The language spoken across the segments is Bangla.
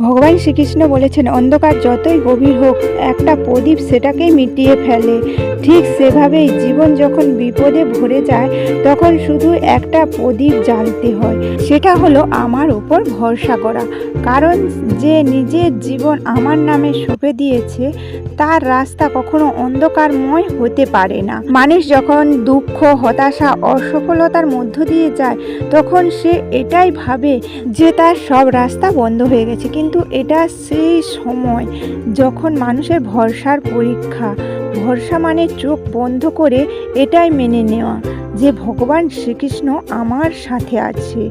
ভগবান শ্রীকৃষ্ণ বলেছেন, অন্ধকার যতই গভীর হোক, একটা প্রদীপ সেটাকেই মিটিয়ে ফেলে। ঠিক সেভাবেই জীবন যখন বিপদে ভরে যায়, তখন শুধু একটা প্রদীপ জ্বালতে হয়। সেটা হলো আমার উপর ভরসা করা। কারণ যে নিজের জীবন আমার নামে সঁপে দিয়েছে, তার রাস্তা কখনো অন্ধকারময় হতে পারে না। মানুষ যখন দুঃখ, হতাশা, অসফলতার মধ্য দিয়ে যায়, তখন সে এটাই ভাবে যে তার সব রাস্তা বন্ধ হয়ে গেছে। কিন্তু এটা সেই সময় যখন মানুষের ভরসার পরীক্ষা, ভরসা মানে চোখ বন্ধ করে এটাই মেনে নেওয়া। যে ভগবান শ্রীকৃষ্ণ আমার সাথে আছে,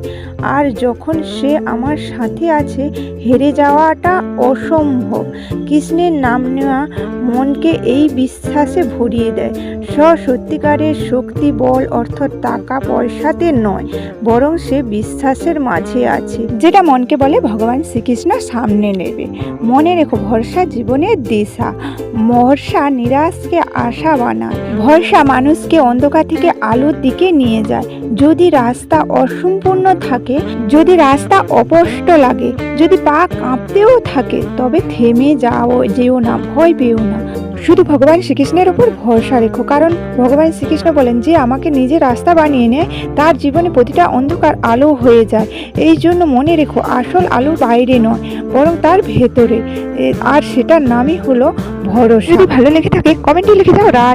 আর যখন সে আমার সাথে আছে, হেরে যাওয়াটা অসম্ভব। কৃষ্ণের নাম নেওয়া মনকে এই বিশ্বাসে ভরিয়ে দেয়। স সত্যিকারের শক্তি বল অর্থাৎ টাকা পয়সাতে নয়, বরং সে বিশ্বাসের মাঝে আছে। যেটা মনকে বলে, ভগবান শ্রীকৃষ্ণ সামনে নেবে। মনে রেখো, ভরসা জীবনের দিশা। ভরসা নিরাশকে আশা বানায়। ভরসা মানুষকে অন্ধকার থেকে আলোর দিকে নিয়ে যায়। যদি রাস্তা অসম্পূর্ণ থাকে, যদি রাস্তা অস্পষ্ট লাগে, যদি পা কাঁপতেও থাকে, তবে থেমে যাও, যেও না, ভয় পেও না। শুধু ভগবান শ্রীকৃষ্ণের উপর ভরসা রেখো, কারণ ভগবান শ্রীকৃষ্ণ বলেন, যে আমাকে নিজে রাস্তা বানিয়ে নেয়, তার জীবনে প্রতিটা অন্ধকার আলো হয়ে যায়। এই জন্য মনে রেখো, আসল আলো বাইরে নয়, বরং তার ভেতরে। আর সেটার নামই হলো ভরসা। যদি ভালো লেগে থাকে, কমেন্টে লিখে দাও রাত